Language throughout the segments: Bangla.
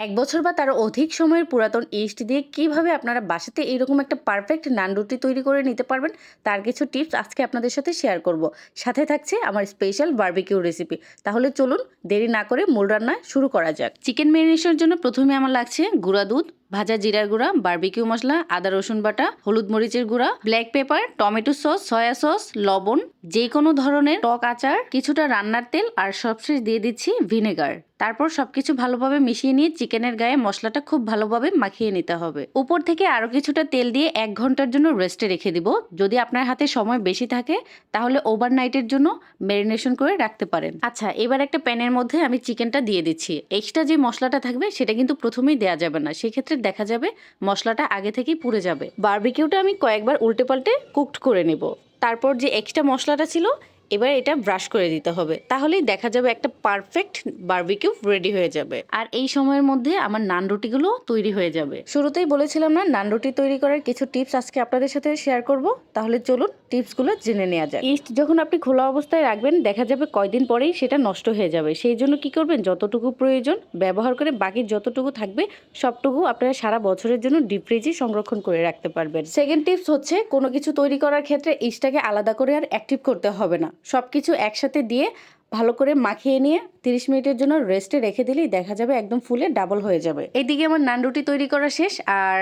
এক বছর বা তার অধিক সময়ের পুরাতন ইস্ট দিয়ে কীভাবে আপনারা বাসাতে এরকম একটা পারফেক্ট নান রুটি তৈরি করে নিতে পারবেন, তার কিছু টিপস আজকে আপনাদের সাথে শেয়ার করব। সাথে থাকছে আমার স্পেশাল বার্বিকিউ রেসিপি তাহলে চলুন দেরি না করে মূল রান্না শুরু করা যাক। চিকেন ম্যারিনেশনের জন্য প্রথমে আমার লাগছে গুঁড়া দুধ ভাজা জিরার গুঁড়া বারবিকিউ মশলা, আদা রসুন বাটা, হলুদ মরিচের গুঁড়া black pepper tomato sauce soya sauce লবণ যে কোনো ধরনের টক আচার, কিছুটা রান্নার তেল আর সবশেষ দিয়ে দিচ্ছি ভিনেগার তারপর সবকিছু ভালোভাবে মিশিয়ে নিয়ে চিকেনের গায়ে মশলাটা খুব ভালোভাবে মাখিয়ে নিতে হবে। উপর থেকে আরও কিছুটা তেল দিয়ে এক ঘণ্টার জন্য রেস্টে রেখে দিব। যদি আপনার হাতে সময় বেশি থাকে, তাহলে ওভারনাইটের জন্য ম্যারিনেশন করে রাখতে পারেন। আচ্ছা এবার একটা প্যানের মধ্যে আমি চিকেনটা দিয়ে দিচ্ছি। এক্সট্রা যে মশলাটা থাকবে, সেটা কিন্তু প্রথমেই দেওয়া যাবে না। সেক্ষেত্রে দেখা যাবে মশলাটা আগে থেকেই পুড়ে যাবে। বারবিকিউটা আমি কয়েকবার উল্টে পাল্টে কুকড করে নেব। তারপর যে এক্সট্রা মশলাটা ছিল এবার এটা ব্রাশ করে দিতে হবে। তাহলেই দেখা যাবে একটা পারফেক্ট বারবিকিউ রেডি হয়ে যাবে। আর এই সময়ের মধ্যে আমার নান রুটিগুলো তৈরি হয়ে যাবে। শুরুতেই বলেছিলাম না নান রুটি তৈরি করার কিছু টিপস আজকে আপনাদের সাথে শেয়ার করব। তাহলে চলুন টিপসগুলো জেনে নেওয়া যায় ইস্ট যখন আপনি খোলা অবস্থায় রাখবেন দেখা যাবে কয়দিন পরেই সেটা নষ্ট হয়ে যাবে। সেই জন্য কি করবেন যতটুকু প্রয়োজন ব্যবহার করে বাকি যতটুকু থাকবে সবটুকু আপনারা সারা বছরের জন্য ডিপ ফ্রিজে সংরক্ষণ করে রাখতে পারবেন। সেকেন্ড টিপস হচ্ছে কোনো কিছু তৈরি করার ক্ষেত্রে ইস্টটাকে আলাদা করে আর অ্যাক্টিভ করতে হবে না। সব কিছু একসাথে দিয়ে ভালো করে মাখিয়ে নিয়ে তিরিশ মিনিটের জন্য রেস্টে রেখে দিলেই দেখা যাবে একদম ফুলে ডাবল হয়ে যাবে। এইদিকে আমার নান রুটি তৈরি করা শেষ আর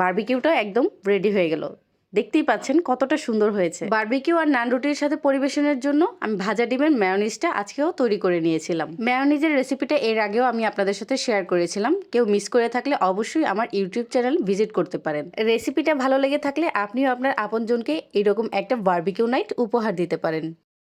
বারবিকিউটা একদম রেডি হয়ে গেল। দেখতেই পাচ্ছেন কতটা সুন্দর হয়েছে। বারবিকিউ আর নান রুটির সাথে পরিবেশনের জন্য আমি ভাজা ডিমের ম্যায়োনিজটা আজকেও তৈরি করে নিয়েছিলাম। ম্যায়োনিজের রেসিপিটা এর আগেও আমি আপনাদের সাথে শেয়ার করেছিলাম। কেউ মিস করে থাকলে অবশ্যই আমার ইউটিউব চ্যানেল ভিজিট করতে পারেন। রেসিপিটা ভালো লেগে থাকলে আপনিও আপনার আপনজনকে এরকম একটা বারবিকিউ নাইট উপহার দিতে পারেন।